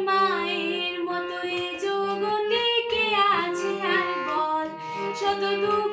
মায়ের মতো এ জগতে কে আছে আর বল? শত দুঃখ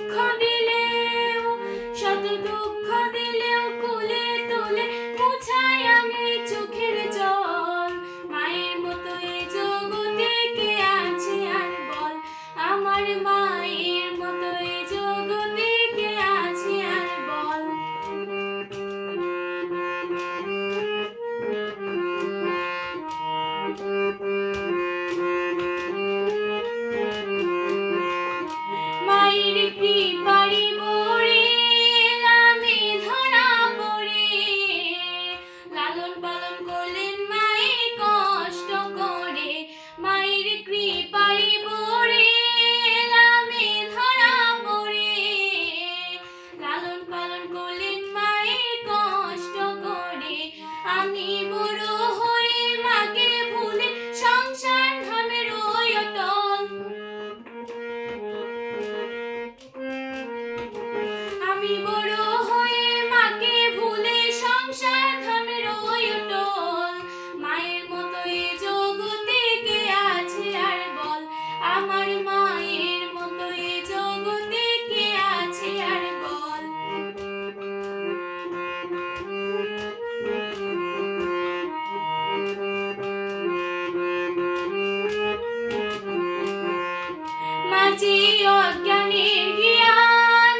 আজি অজ্ঞানীর জ্ঞান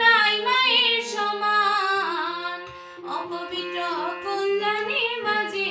নাই সমান। অপবিত্র কল্যাণী বাজি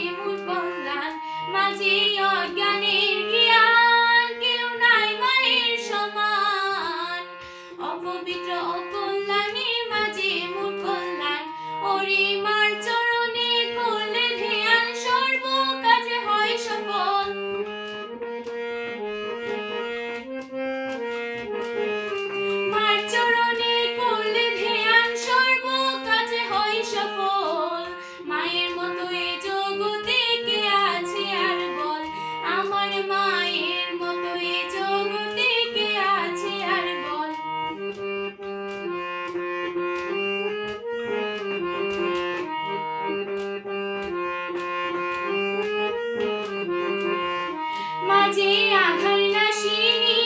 মাঝে আধার নাশিনী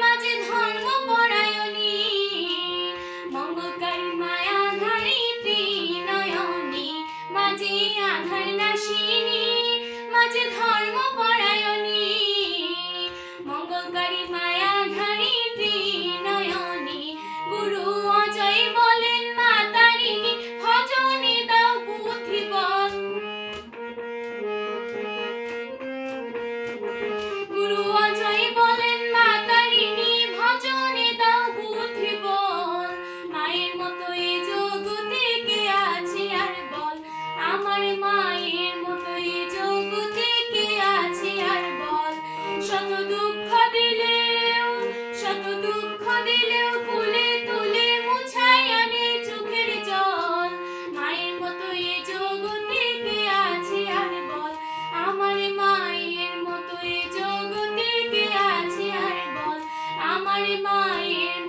মাঝে ধর্ম পরায়ণী। মঙ্গলকার মায়া ধারী প্রিয় নয়নী মাঝে আধার নাশিনী in my ear.